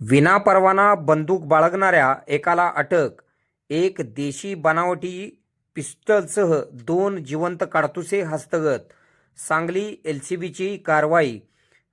विनापरवाना बंदूक बाळगणाऱ्या एकाला अटक. एक देशी बनावटी पिस्टलसह दोन जिवंत काडतुसे हस्तगत. सांगली एलसीबीची कारवाई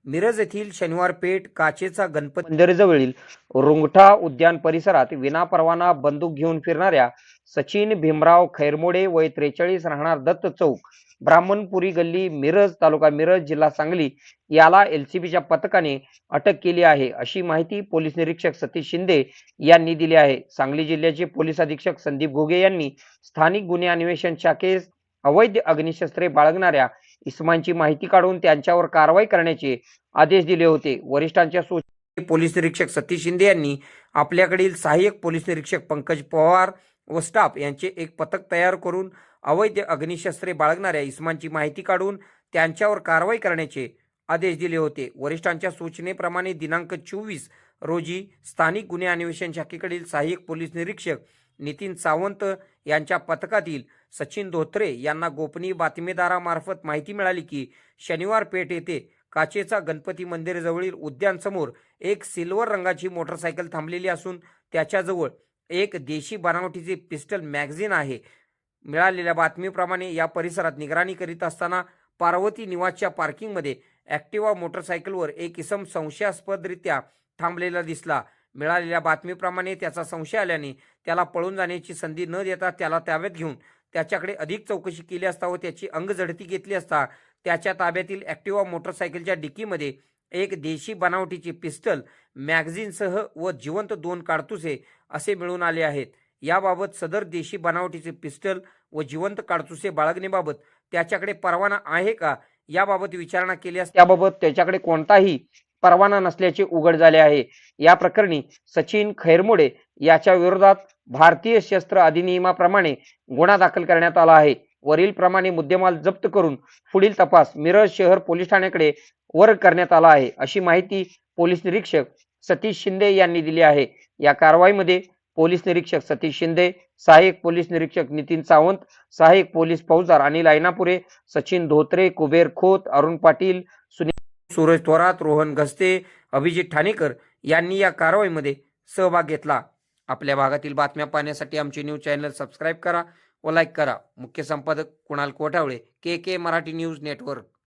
मिरज येथील शनिवार पेठ काचेचा गणपती मंदिराजवळील रुंगठा उद्यान परिसरात विनापरवाना बंदूक घेऊन फिरणाऱ्या सचिन भीमराव खैरमोडे वय त्रेचाळीस राहणार दत्त चौक ब्राह्मणपुरी गल्ली मिरज तालुका मिरज जिल्हा सांगली याला एलसीबीच्या पथकाने अटक केली आहे. अशी माहिती पोलीस निरीक्षक सतीश शिंदे यांनी दिली आहे. सांगली जिल्ह्याचे पोलीस अधीक्षक संदीप घोगे यांनी स्थानिक गुन्हे अन्वेषण शाखेस अवैध अग्निशस्त्रे बाळगणाऱ्या इसमांची माहिती काढून त्यांच्यावर कारवाई करण्याचे आदेश दिले होते. वरिष्ठांच्या सूचनेने पोलीस निरीक्षक सतीश शिंदे यांनी आपल्याकडील सहाय्यक पोलीस निरीक्षक पंकज पवार व स्टाफ यांचे एक पथक तयार करून अवैध अग्निशस्त्रे बाळगणाऱ्या इसमांची माहिती काढून त्यांच्यावर कारवाई करण्याचे आदेश दिले होते. वरिष्ठांच्या सूचनेप्रमाणे दिनांक चोवीस रोजी स्थानिक गुन्हे अन्वेषण शाखेकडील सहाय्यक पोलीस निरीक्षक नितीन सावंत यांच्या पथकातील सचिन धोत्रे यांना गोपनीय बातमीदारामार्फत माहिती मिळाली की शनिवार पेठ येथे काचेचा गणपती मंदिराजवळील उद्यानसमोर एक सिल्वर रंगाची मोटरसायकल थांबलेली असून त्याच्याजवळ एक देशी बनावटीचे पिस्टल मॅगझिन आहे. मिळालेल्या बातमीप्रमाणे या परिसरात निगराणी करीत असताना पार्वती निवासच्या पार्किंगमध्ये ॲक्टिवा मोटरसायकलवर एक इसम संशयास्पदरित्या थांबलेला दिसला. मिळालेल्या बातमीप्रमाणे त्याचा संशय आल्याने त्याला पळून जाण्याची संधी न देता त्याला ताब्यात घेऊन त्याच्याकडे अधिक चौकशी केली असता व त्याची अंगझडती घेतली असता त्याच्या ताब्यातील ॲक्टिवा मोटरसायकलच्या डिकीमध्ये एक देशी बनावटीची पिस्टल मॅगझिनसह व जिवंत दोन काडतुसे असे मिळून आले आहेत. याबाबत सदर देशी बनावटीचे पिस्टल व जिवंत काडतुसे बाळगणेबाबत त्याच्याकडे परवाना आहे का? याबाबत विचारणा केली असता त्याबाबत त्याच्याकडे कोणताही परवाना नसल्याचे उघड झाले आहे. या प्रकरणी सचिन खैरमोडे याच्या विरोधात भारतीय शस्त्र अधिनियमाप्रमाणे गुन्हा दाखल करण्यात आला आहे. वरील प्रमाणे मुद्देमाल जप्त करून पुढील तपास मिरज शहर पोलीस ठाण्याकडे वर्ग करण्यात आला आहे अशी माहिती पोलीस निरीक्षक सतीश शिंदे यांनी दिली आहे. या कारवाईमध्ये पोलीस निरीक्षक सतीश शिंदे सहाय्यक पोलीस निरीक्षक नितीन सावंत सहाय्यक पोलीस फौजदार अनिल ऐनापुरे सचिन धोत्रे कुबेर खोत अरुण पाटील सुनील सूरज थोरात रोहन घसते अभिजित ठाणेकर यांनी या कारवाईमध्ये सहभाग घेतला. आपल्या भागातील बातम्या पाहण्यासाठी आमचे न्यूज चॅनल सबस्क्राईब करा व लाईक करा. मुख्य संपादक Kunal Kothawale K K Marathi news network.